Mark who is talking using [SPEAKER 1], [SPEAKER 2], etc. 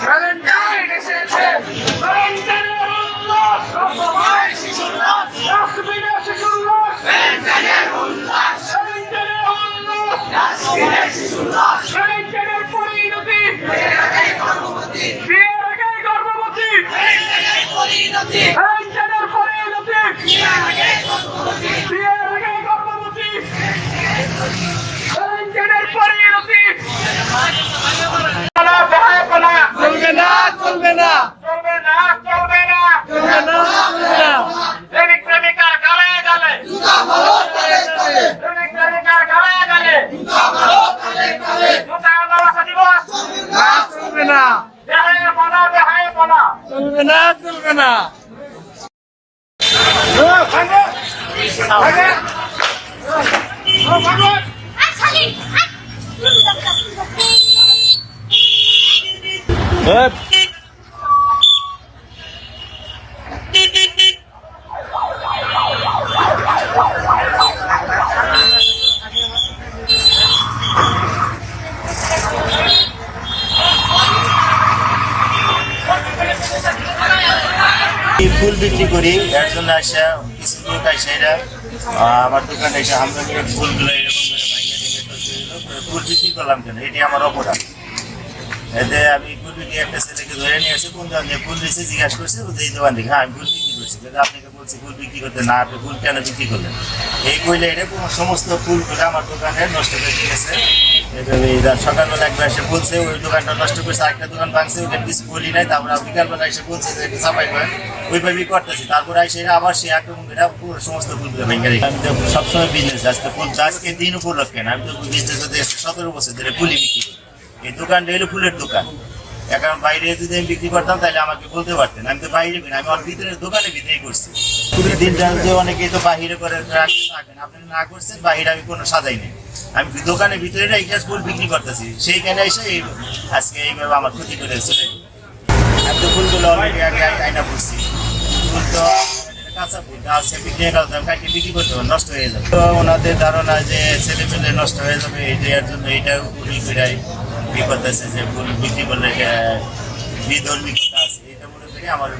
[SPEAKER 1] Valentine এসেছে ভ্যালেন্টাইনের
[SPEAKER 2] চলবে না। চলবে না
[SPEAKER 1] চলবে না ভাঙো ভাঙো ভাঙো
[SPEAKER 3] এই ফুল বিক্রি করি। এর জন্য আসা কিছু লোক আসে এরা আমার দোকানে এসে আমরা ফুলগুলো এরকম। ফুল বিক্রি করলাম কেন? এটি আমার অপরাধ। এতে আমি ফুল বিক্রি একটা ছেলেকে ধরে নিয়ে আসি কোন দোকান এই দোকান থেকে হ্যাঁ আমি বিক্রি করছি, কিন্তু আপনাকে বলছি বিক্রি করতে না, আপনি কেন বিক্রি করলেন? এই কইলে এটা আমার দোকানে নষ্ট করে দিয়েছে। সকালবেলা একবার এসে বলছে, ওই দোকানটা নষ্ট করছে, আরেকটা দোকান ভাঙছে বলি নাই, তারপর বিকালবেলা এসে বলছে যে একটু সাফাই করেন, ওইভাবেই করতেছি। তারপর এসে আবার সে আক্রমণ করে পুরো সমস্ত ফুলগুলো ভেঙে রেখে আমি তো সবসময় বিজনেস আসতে ফুল আজকে দিন উপলক্ষে না, আমি তো বিজনেস সতেরো বছর ধরে ফুলই বিক্রি করি। এই দোকানটা হলো ফুলের দোকান। এখন বাইরে যদি আমি বিক্রি করতাম তাহলে আমাকে বলতে পারতেন আমি তো বাইরে করি না, আমি ওর ভিতরে দোকানে ভিতরেই করছি। দিনটা যে অনেকেই তো বাহিরে করে রাখতে থাকেন আপনি না করছেন বাহিরে আমি কোনো সাজাই নেই। আমি দোকানের ভিতরে এইটা ফুল বিক্রি করতেছি সেইখানে এসে এই আজকে এইভাবে আমার ক্ষতি করে চলে আমি তো ফুলগুলো অলরেডি আগে আই- আয়না করছি। ফুল তো কাঁচা ফুল আজকে বিক্রি করতাম কালকে বিক্রি করতে নষ্ট হয়ে যাবে। তো ওনাদের ধারণা যে ছেলে পেলে নষ্ট হয়ে যাবে এটার জন্য এটা উনি ফিরাই যে ভুল বিক্রি করলে এটা বিধর্মিকতা আছে এটা মনে আমার